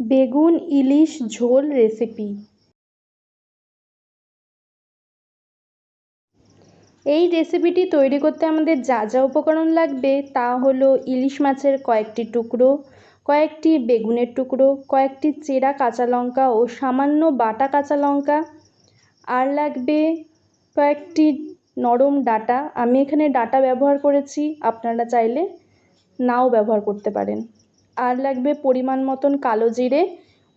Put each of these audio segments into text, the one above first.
বেগুন, ইলিশ, ঝোল রেসিপি এই রেসিপিটি তৈরি করতে আমাদের যা যা উপকরণ লাগবে তা হলো ইলিশ মাছের কয়েকটি টুকরো, কয়েকটি বেগুনের টুকরো, কয়েকটি চেরা কাঁচা লঙ্কা ও সামান্য বাটা কাঁচা লঙ্কা। আর লাগবে কয়েকটি নরম ডাটা। আমি এখানে ডাটা ব্যবহার করেছি, আপনারা চাইলে নাও ব্যবহার করতে পারেন। আর লাগবে পরিমাণ মতন কালো জিরে,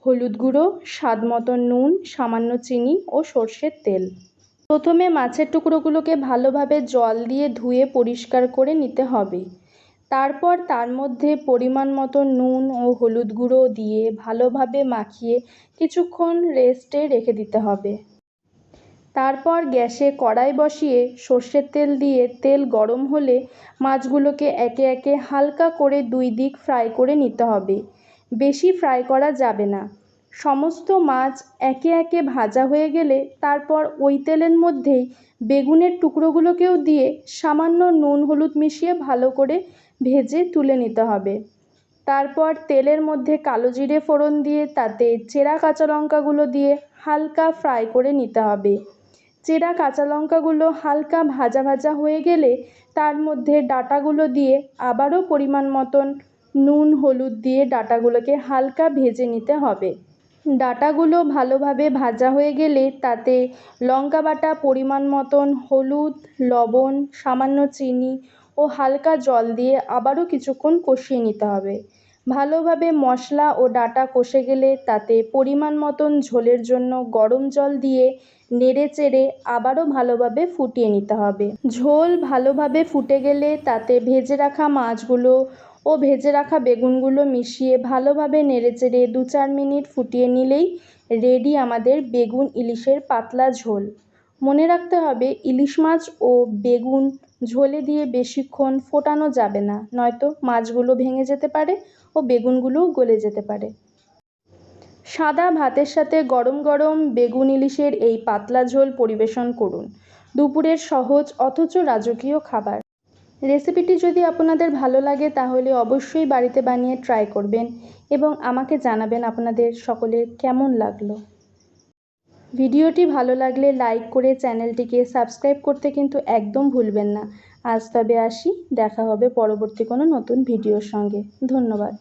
হলুদ গুঁড়ো, স্বাদ মতন নুন, সামান্য চিনি ও সর্ষের তেল। প্রথমে মাছের টুকরোগুলোকে ভালোভাবে জল দিয়ে ধুয়ে পরিষ্কার করে নিতে হবে। তারপর তার মধ্যে পরিমাণ মতো নুন ও হলুদ গুঁড়ো দিয়ে ভালোভাবে মাখিয়ে কিছুক্ষণ রেস্টে রেখে দিতে হবে। তারপর গ্যাসে কড়াই বসিয়ে সর্ষের তেল দিয়ে তেল গরম হলে মাছগুলোকে একে একে হালকা করে দুই দিক ফ্রাই করে নিতে হবে। বেশি ফ্রাই করা যাবে না। সমস্ত মাছ একে একে ভাজা হয়ে গেলে তারপর ওই তেলের মধ্যেই বেগুনের টুকরোগুলোকেও দিয়ে সামান্য নুন হলুদ মিশিয়ে ভালো করে ভেজে তুলে নিতে হবে। তারপর তেলের মধ্যে কালো জিরে ফোড়ন দিয়ে তাতে চেরা কাঁচা লঙ্কাগুলো দিয়ে হালকা ফ্রাই করে নিতে হবে। চেরা কাঁচা লঙ্কাগুলো হালকা ভাজা ভাজা হয়ে গেলে তার মধ্যে ডাঁটাগুলো দিয়ে আবারও পরিমাণ মতন নুন, হলুদ দিয়ে ডাঁটাগুলোকে হালকা ভেজে নিতে হবে। ডাঁটাগুলো ভালোভাবে ভাজা হয়ে গেলে তাতে লঙ্কা বাটা, পরিমাণ মতন হলুদ, লবণ, সামান্য চিনি ও হালকা জল দিয়ে আবারও কিছুক্ষণ কষিয়ে নিতে হবে। ভালোভাবে মশলা ও ডাঁটা কষে গেলে তাতে পরিমাণ মতন ঝোলের জন্য গরম জল দিয়ে নেড়ে চেড়ে আবারও ভালোভাবে ফুটিয়ে নিতে হবে। ঝোল ভালোভাবে ফুটে গেলে তাতে ভেজে রাখা মাছগুলো ও ভেজে রাখা বেগুনগুলো মিশিয়ে ভালোভাবে নেড়েচেড়ে দু চার মিনিট ফুটিয়ে নিলেই রেডি আমাদের বেগুন ইলিশের পাতলা ঝোল। মনে রাখতে হবে ইলিশ মাছ ও বেগুন ঝোলে দিয়ে বেশিক্ষণ ফোটানো যাবে না, নয়তো মাছগুলো ভেঙে যেতে পারে ও বেগুনগুলোও গলে যেতে পারে। সাদা ভাতের সাথে গরম গরম বেগুন ইলিশের এই পাতলা ঝোল পরিবেশন করুন। দুপুরের সহজ অথচ রাজকীয় খাবার। রেসিপিটি যদি আপনাদের ভালো লাগে তাহলে অবশ্যই বাড়িতে বানিয়ে ট্রাই করবেন এবং আমাকে জানাবেন আপনাদের সকলের কেমন লাগল। ভিডিওটি ভালো লাগলে লাইক করে চ্যানেলটিকে সাবস্ক্রাইব করতে কিন্তু একদম ভুলবেন না। আজ তবে আসি, দেখা হবে পরবর্তী কোনো নতুন ভিডিওর সঙ্গে। ধন্যবাদ।